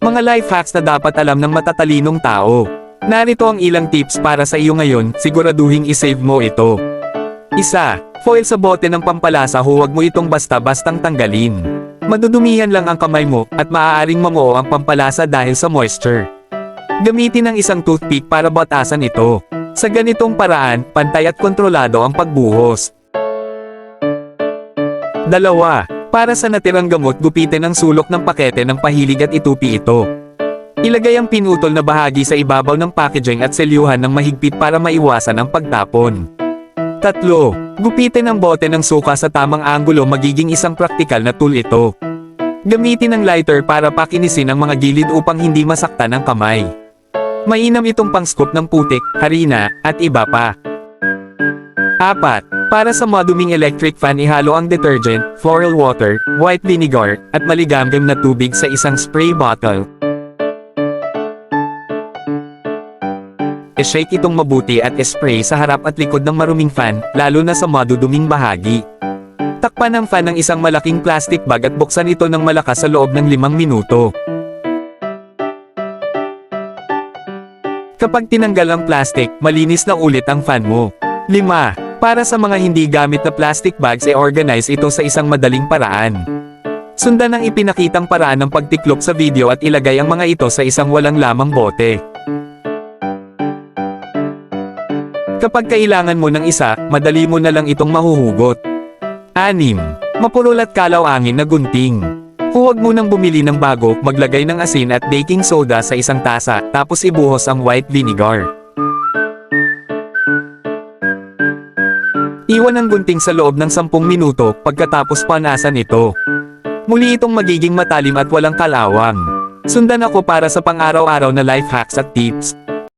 Mga life hacks na dapat alam ng matatalinong tao. Narito ang ilang tips para sa iyo ngayon, siguraduhin isave mo ito. Isa, foil sa bote ng pampalasa huwag mo itong basta-bastang tanggalin. Madudumihan lang ang kamay mo, at maaaring mamuo ang pampalasa dahil sa moisture. Gamitin ang isang toothpick para batasan ito. Sa ganitong paraan, pantay at kontrolado ang pagbuhos. Dalawa, para sa natirang gamot gupitin ang sulok ng pakete ng pahilig at itupi ito. Ilagay ang pinutol na bahagi sa ibabaw ng packaging at selyuhan ng mahigpit para maiwasan ang pagtapon. Tatlo, gupitin ang bote ng suka sa tamang anggulo magiging isang praktikal na tool ito. Gamitin ang lighter para pakinisin ang mga gilid upang hindi masaktan ang kamay. Mainam itong pang-scoop ng putik, harina, at iba pa. Apat, para sa maduming electric fan ihalo ang detergent, floral water, white vinegar, at maligamgam na tubig sa isang spray bottle. I-shake itong mabuti at spray sa harap at likod ng maruming fan, lalo na sa maduduming bahagi. Takpan ang fan ng isang malaking plastic bag at buksan ito ng malakas sa loob ng limang minuto. Kapag tinanggal ang plastic, malinis na ulit ang fan mo. 5. Para sa mga hindi gamit na plastic bags e-organize ito sa isang madaling paraan. Sundan ang ipinakitang paraan ng pagtiklop sa video at ilagay ang mga ito sa isang walang lamang bote. Kapag kailangan mo ng isa, madali mo na lang itong mahuhugot. 6. Mapulol at kalaw angin na gunting. Huwag munang bumili ng bago, maglagay ng asin at baking soda sa isang tasa, tapos ibuhos ang white vinegar. Iwan ang gunting sa loob ng 10 minuto, pagkatapos panasan ito. Muli itong magiging matalim at walang kalawang. Sundan ako para sa pang-araw-araw na life hacks at tips.